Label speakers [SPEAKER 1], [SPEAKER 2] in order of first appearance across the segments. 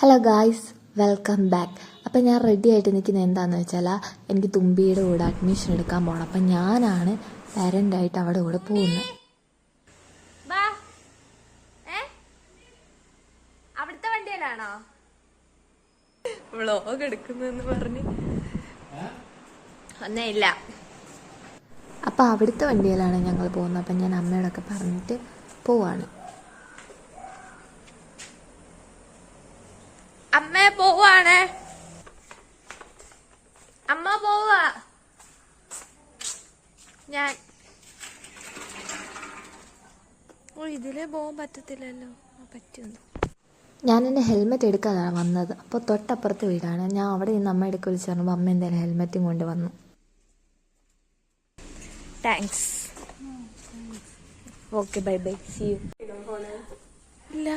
[SPEAKER 1] Hello guys welcome back അപ്പം ഞാൻ ready ആയിട്ട് നിൽക്കുന്നത് എന്താണെന്ന് വെച്ചാൽ എനിക്ക് തുമ്പിയുടെ കൂടെ അഡ്മിഷൻ എടുക്കാൻ പോകണം അപ്പം ഞാനാണ് പാരന്റായിട്ട് അവിടെ കൂടെ പോകുന്നത്.
[SPEAKER 2] അപ്പൊ ഏ? അവിടുത്തെ വണ്ടിയിലാണോ? വ്ളോഗ് എടുക്കുന്നെന്ന് പറഞ്ഞ്. ഒന്നേ ഇല്ല.
[SPEAKER 1] അപ്പോൾ അവിടുത്തെ വണ്ടിയിലാണ് ഞങ്ങൾ പോകുന്നത്. അപ്പം ഞാൻ അമ്മയോടൊക്കെ പറഞ്ഞിട്ട് പോവാണ്.
[SPEAKER 2] അമ്മ പോവാണ്. അമ്മ പോവാ. ഞാൻ. ഓ ഇതിലേ പോകാൻ പറ്റത്തില്ലല്ലോ. പറ്റുന്നു.
[SPEAKER 1] ഞാൻ എന്റെ ഹെൽമെറ്റ് എടുക്കാതാണ് വന്നത്. അപ്പോൾ തൊട്ടപ്പുറത്തെ വീടാണ്. ഞാൻ അവിടെ നിന്ന് അമ്മ എടുക്കുക വിളിച്ച് പറഞ്ഞപ്പോൾ അമ്മ എന്തായാലും ഹെൽമെറ്റും കൊണ്ട് വന്നു
[SPEAKER 2] thanks
[SPEAKER 1] okay bye bye see you
[SPEAKER 2] ഇല്ല.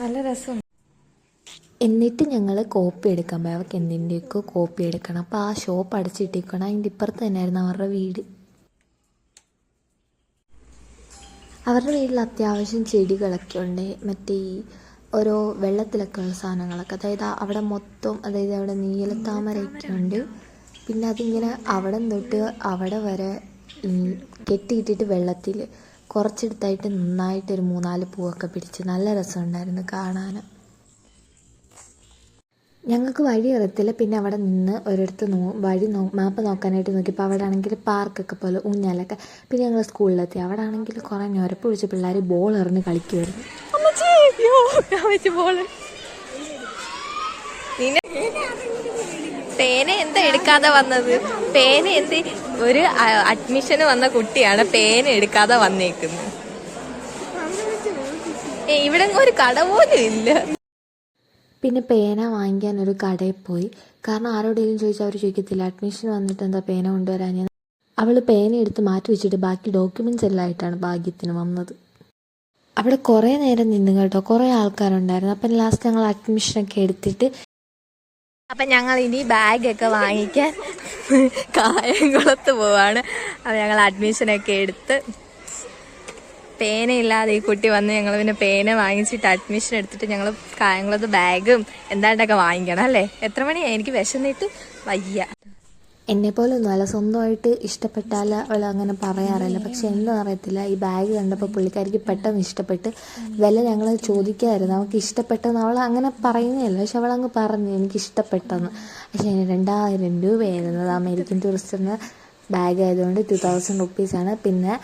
[SPEAKER 1] നല്ല രസമുണ്ട്. എന്നിട്ട് ഞങ്ങൾ കോപ്പി എടുക്കാൻ പോയി. അവർക്ക് എന്തിന്റെയൊക്കെ കോപ്പി എടുക്കണം. അപ്പോൾ ആ ഷോപ്പ് അടച്ചിട്ടിരിക്കണം അതിന്റെ ഇപ്പുറത്ത് തന്നെയായിരുന്നു അവരുടെ വീട്. അവരുടെ വീട്ടിൽ അത്യാവശ്യം ചെടികളൊക്കെ ഉണ്ട്. മറ്റേ ഈ ഓരോ വെള്ളത്തിലൊക്കെ ഉള്ള സാധനങ്ങളൊക്കെ. അതായത് അവിടെ മൊത്തം അതായത് അവിടെ നീലത്താമരയൊക്കെ ഉണ്ട്. പിന്നെ അതിങ്ങനെ അവിടെ തൊട്ട് അവിടെ വരെ കെട്ടിയിട്ടിട്ട് വെള്ളത്തിൽ കുറച്ചെടുത്തായിട്ട് നന്നായിട്ട് ഒരു മൂന്നാൽ പൂവൊക്കെ പിടിച്ച് നല്ല രസമുണ്ടായിരുന്നു കാണാൻ ഞങ്ങൾക്ക് വഴി അറിയത്തില്ല. പിന്നെ അവിടെ നിന്ന് ഒരിടത്ത് നോ വഴി നോ മാപ്പ് നോക്കാനായിട്ട് നോക്കിയപ്പോൾ അവിടെ ആണെങ്കിൽ പാർക്കൊക്കെ പോലെ ഊഞ്ഞാലൊക്കെ. പിന്നെ ഞങ്ങൾ സ്കൂളിലെത്തി. അവിടെ ആണെങ്കിൽ കുറേ ഞൊരപ്പ് പിടിച്ച് പിള്ളേർ ബോൾ എറിഞ്ഞ് കളിക്കുമായിരുന്നു
[SPEAKER 2] പേന എന്താ എടുക്കാതെ വന്നത്? പേന എന്ത്? ഒരു അഡ്മിഷന് വന്ന കുട്ടിയാണ് പേന എടുക്കാതെ വന്നേക്കുന്നത്. ഇവിടെ ഒരു കട പോലും ഇല്ല.
[SPEAKER 1] പിന്നെ പേന വാങ്ങിക്കാൻ ഒരു കടയിൽ പോയി. കാരണം ആരോടെങ്കിലും ചോദിച്ചാൽ അവർ ചോദിക്കത്തില്ല. അഡ്മിഷൻ വന്നിട്ട് എന്താ പേന കൊണ്ടുവരാൻ അവൾ പേന എടുത്ത് മാറ്റി വെച്ചിട്ട് ബാക്കി ഡോക്യുമെന്റ്സ് എല്ലാം ആയിട്ടാണ് ഭാഗ്യത്തിന് വന്നത്. അവിടെ കുറേ നേരം നിന്ന് കേട്ടോ. കുറേ ആൾക്കാരുണ്ടായിരുന്നു. അപ്പം ലാസ്റ്റ് ഞങ്ങൾ അഡ്മിഷനൊക്കെ എടുത്തിട്ട്
[SPEAKER 2] അപ്പം ഞങ്ങൾ ഇനി ബാഗൊക്കെ വാങ്ങിക്കാൻ കായംകുളത്ത് പോവാണ്. അപ്പം ഞങ്ങൾ അഡ്മിഷനൊക്കെ എടുത്ത് പേനയില്ലാതെ ഈ കുട്ടി വന്ന് ഞങ്ങൾ പിന്നെ പേന വാങ്ങിച്ചിട്ട് അഡ്മിഷൻ എടുത്തിട്ട് ഞങ്ങൾ കായംകുളത്ത് ബാഗും എന്താണ്ടൊക്കെ വാങ്ങിക്കണം അല്ലേ? എത്ര മണിയായി? എനിക്ക് വിശന്നിട്ട് വയ്യ.
[SPEAKER 1] എന്നെ പോലെ ഒന്നുമല്ല സ്വന്തമായിട്ട് ഇഷ്ടപ്പെട്ടാൽ അവൾ അങ്ങനെ പറയാറില്ല. പക്ഷെ എന്താ അറിയത്തില്ല ഈ ബാഗ് കണ്ടപ്പോൾ പുള്ളിക്കാരിക്ക് പെട്ടെന്ന് ഇഷ്ടപ്പെട്ട് വില ഞങ്ങൾ ചോദിക്കായിരുന്നു. അവൾക്ക് ഇഷ്ടപ്പെട്ടെന്ന് അവൾ അങ്ങനെ പറയുന്നില്ല പക്ഷെ അവൾ അങ്ങ് പറഞ്ഞു എനിക്ക് ഇഷ്ടപ്പെട്ടെന്ന്. പക്ഷെ രണ്ടായിരം രൂപയായിരുന്നു അത് അമേരിക്കൻ ടൂറിസ്റ്റിന് ബാഗ് ആയതുകൊണ്ട് ടു തൗസൻഡ് റുപ്പീസാണ് പിന്നെ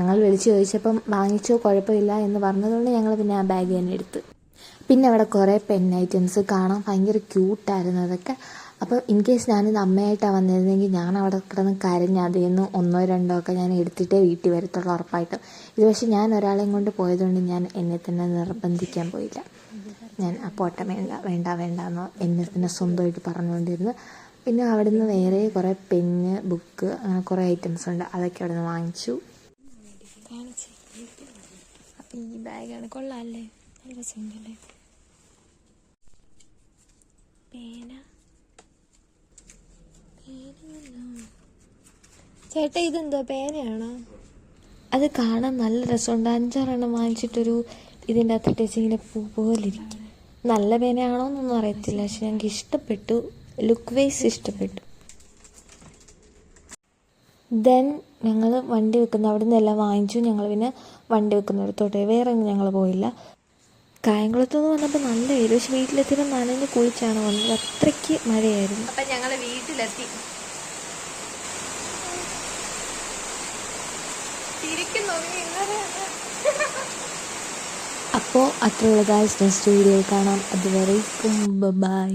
[SPEAKER 1] ഞങ്ങൾ വിളിച്ചു ചോദിച്ചപ്പം വാങ്ങിച്ചോ കുഴപ്പമില്ല എന്ന് പറഞ്ഞതുകൊണ്ട് ഞങ്ങൾ പിന്നെ ആ ബാഗ് തന്നെ എടുത്ത്. പിന്നെ അവിടെ കുറേ പെൻ ഐറ്റംസ് കാണാൻ ഭയങ്കര ക്യൂട്ടായിരുന്നു അതൊക്കെ. അപ്പോൾ ഇൻ കേസ് ഞാനിത് അമ്മയായിട്ടാണ് വന്നിരുന്നെങ്കിൽ ഞാൻ അവിടെ കിടന്ന് കരഞ്ഞ് അതിൽ നിന്ന് ഒന്നോ രണ്ടോ ഒക്കെ ഞാൻ എടുത്തിട്ടേ വീട്ടിൽ വരത്തുള്ളൂ ഉറപ്പായിട്ടും. ഇത് പക്ഷേ ഞാൻ ഒരാളെയും കൊണ്ട് പോയതുകൊണ്ട് ഞാൻ എന്നെ തന്നെ നിർബന്ധിക്കാൻ പോയില്ല. ഞാൻ ആ പോട്ട വേണ്ട വേണ്ട വേണ്ട എന്ന് എന്നെ തന്നെ സ്വന്തമായിട്ട് പറഞ്ഞുകൊണ്ടിരുന്നു. പിന്നെ അവിടെ നിന്ന് വേറെ കുറേ പെന്ന് ബുക്ക് അങ്ങനെ കുറേ ഐറ്റംസ് ഉണ്ട്. അതൊക്കെ അവിടെ നിന്ന് വാങ്ങിച്ചു.
[SPEAKER 2] ഈ ബാഗാണ്. കൊള്ളാല്ലേ? നല്ല രസമുണ്ടല്ലേ? പേന. ചേട്ടാ ഇതെന്തോ പേനയാണോ?
[SPEAKER 1] അത് കാണാൻ നല്ല രസമുണ്ട്. അഞ്ചാറെണ്ണം വാങ്ങിച്ചിട്ടൊരു ഇതിന്റെ അകത്തിട്ട് വെച്ച് ഇങ്ങനെ പൂ പോലിരിക്കും നല്ല പേനയാണോ എന്നൊന്നും അറിയത്തില്ല. പക്ഷെ ഞങ്ങൾക്ക് ഇഷ്ടപ്പെട്ടു ലുക്ക് വൈസ് ഇഷ്ടപ്പെട്ടു. ദെൻ ഞങ്ങൾ വണ്ടി വെക്കുന്ന. അവിടെ നിന്നെല്ലാം വാങ്ങിച്ചു. ഞങ്ങൾ പിന്നെ വണ്ടി വെക്കുന്നിടത്തോട്ട് വേറെ ഒന്നും ഞങ്ങൾ പോയില്ല. കായംകുളത്ത് നിന്ന് വന്നപ്പോൾ നല്ല ഏത് പക്ഷെ വീട്ടിലെത്തിയപ്പോൾ നനഞ്ഞ് കുളിച്ചാണ് വന്നത്. അത്രയ്ക്ക് മഴയായിരുന്നു.
[SPEAKER 2] അപ്പം ഞങ്ങൾ വീട്ടിലെത്തി.
[SPEAKER 1] അപ്പോൾ അത്രയുള്ള ഗായ്സ് നെക്സ്റ്റ് വീഡിയോയിൽ കാണാം. അതുവരേക്കും. ബൈ